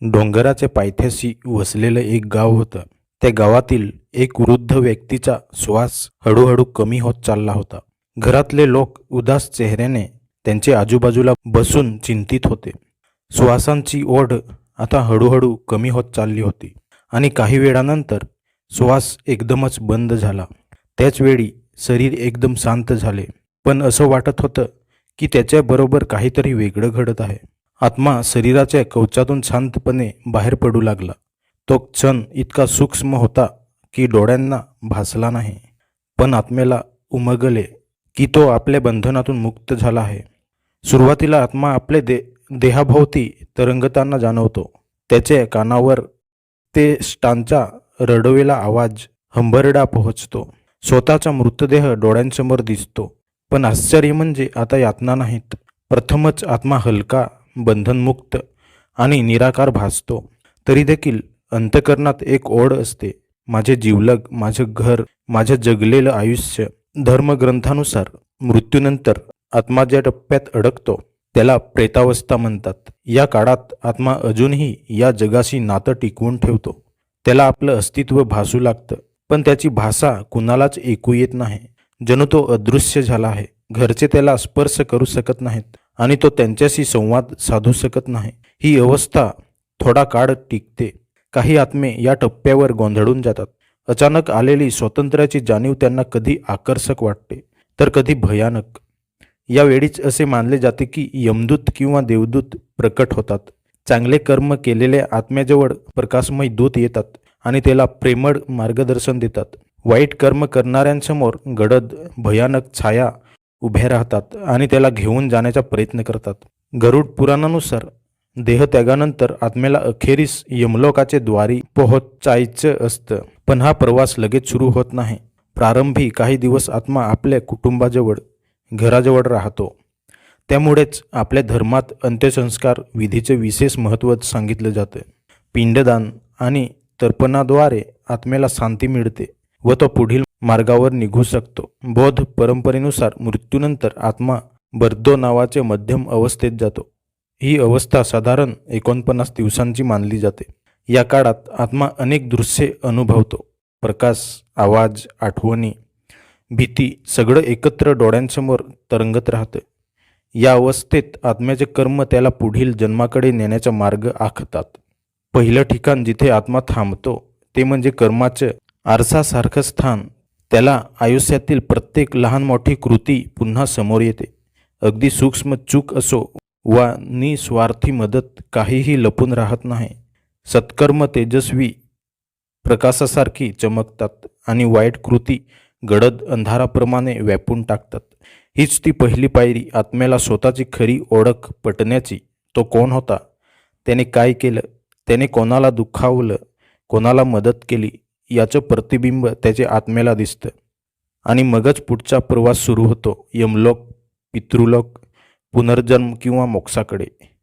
डोंगराच्या पायथ्याशी वसलेलं एक गाव होतं. त्या गावातील एक वृद्ध व्यक्तीचा श्वास हळूहळू कमी होत चालला होता. घरातले लोक उदास चेहऱ्याने त्यांचे आजूबाजूला बसून चिंतित होते. श्वासांची ओढ आता हळूहळू कमी होत चालली होती आणि काही वेळानंतर श्वास एकदमच बंद झाला. त्याचवेळी शरीर एकदम शांत झाले. पण असं वाटत होतं की त्याच्याबरोबर काहीतरी वेगळं घडत आहे. आत्मा शरीराच्या कवचातून शांतपणे बाहेर पडू लागला. तो क्षण इतका सूक्ष्म होता की डोळ्यांना भासला नाही. पण आत्म्याला उमगले की तो आपल्या बंधनातून मुक्त झाला आहे. सुरुवातीला आत्मा आपले दे देहाभोवती तरंगताना जाणवतो. त्याच्या कानावर ते स्टांचा रडवेला आवाज हंबरडा पोहोचतो. स्वतःचा मृतदेह डोळ्यांसमोर दिसतो. पण आश्चर्य म्हणजे आता यातना नाहीत. प्रथमच आत्मा हलका बंधनमुक्त आणि निराकार भासतो. तरी देखील अंतकरणात एक ओढ असते. माझे जीवलग माझं घर माझं जगलेलं आयुष्य धर्मग्रंथानुसार मृत्यूनंतर आत्मा ज्या टप्प्यात अडकतो त्याला प्रेतावस्था म्हणतात. या काळात आत्मा अजूनही या जगाशी नातं टिकवून ठेवतो. त्याला आपलं अस्तित्व भासू लागतं पण त्याची भाषा कुणालाच ऐकू येत नाही. जणू तो अदृश्य झाला आहे. घरचे त्याला स्पर्श करू शकत नाहीत. आणि तो त्यांच्याशी संवाद साधू शकत नाही. ही अवस्था थोडा काळ टिकते. काही आत्मे या टप्प्यावर गोंधळून जातात. अचानक आलेली स्वातंत्र्याची जाणीव त्यांना कधी आकर्षक वाटते तर कधी भयानक. यावेळीच असे मानले जाते की यमदूत किंवा देवदूत प्रकट होतात. चांगले कर्म केलेल्या आत्म्याजवळ प्रकाशमय दूत येतात आणि त्याला प्रेमळ मार्गदर्शन देतात. वाईट कर्म करणाऱ्यांसमोर गडद भयानक छाया उभे राहतात आणि त्याला घेऊन जाण्याचा प्रयत्न करतात. गरुड पुराणानुसार देहत्यागानंतर आत्म्याला अखेरीस यमलोकाचे द्वारी पोहोचायचं असतं पण हा प्रवास लगेच सुरू होत नाही. प्रारंभी काही दिवस आत्मा आपल्या कुटुंबाजवळ घराजवळ राहतो. त्यामुळेच आपल्या धर्मात अंत्यसंस्कार विधीचे विशेष महत्त्व सांगितलं जातं. पिंडदान आणि तर्पणाद्वारे आत्म्याला शांती मिळते व तो पुढील मार्गावर निघू शकतो. बौद्ध परंपरेनुसार मृत्यूनंतर आत्मा बर्दो नावाचे मध्यम अवस्थेत जातो. ही अवस्था साधारण एकोणपन्नास दिवसांची मानली जाते. या काळात आत्मा अनेक दृश्ये अनुभवतो. प्रकाश आवाज आठवणी भीती सगळं एकत्र डोळ्यांसमोर तरंगत राहतं. या अवस्थेत आत्म्याचे कर्म त्याला पुढील जन्माकडे नेण्याचा मार्ग आखतात. पहिलं ठिकाण जिथे आत्मा थांबतो ते म्हणजे कर्माचं आरसासारखं स्थान. त्याला आयुष्यातील प्रत्येक लहान मोठी कृती पुन्हा समोर येते. अगदी सूक्ष्म चूक असो वा निस्वार्थी मदत काहीही लपून राहत नाही. सत्कर्म तेजस्वी प्रकाशासारखी चमकतात आणि वाईट कृती गडद अंधाराप्रमाणे व्यापून टाकतात. हीच ती पहिली पायरी. आत्म्याला स्वतःची खरी ओळख पटण्याची तो कोण होता? त्याने काय केलं? त्याने कोणाला दुखावलं? कोणाला मदत केली? याचं प्रतिबिंब त्याच्या आत्म्याला दिसतं. आणि मगच पुढचा प्रवास सुरू होतो. यमलोक पितृलोक पुनर्जन्म किंवा मोक्षाकडे.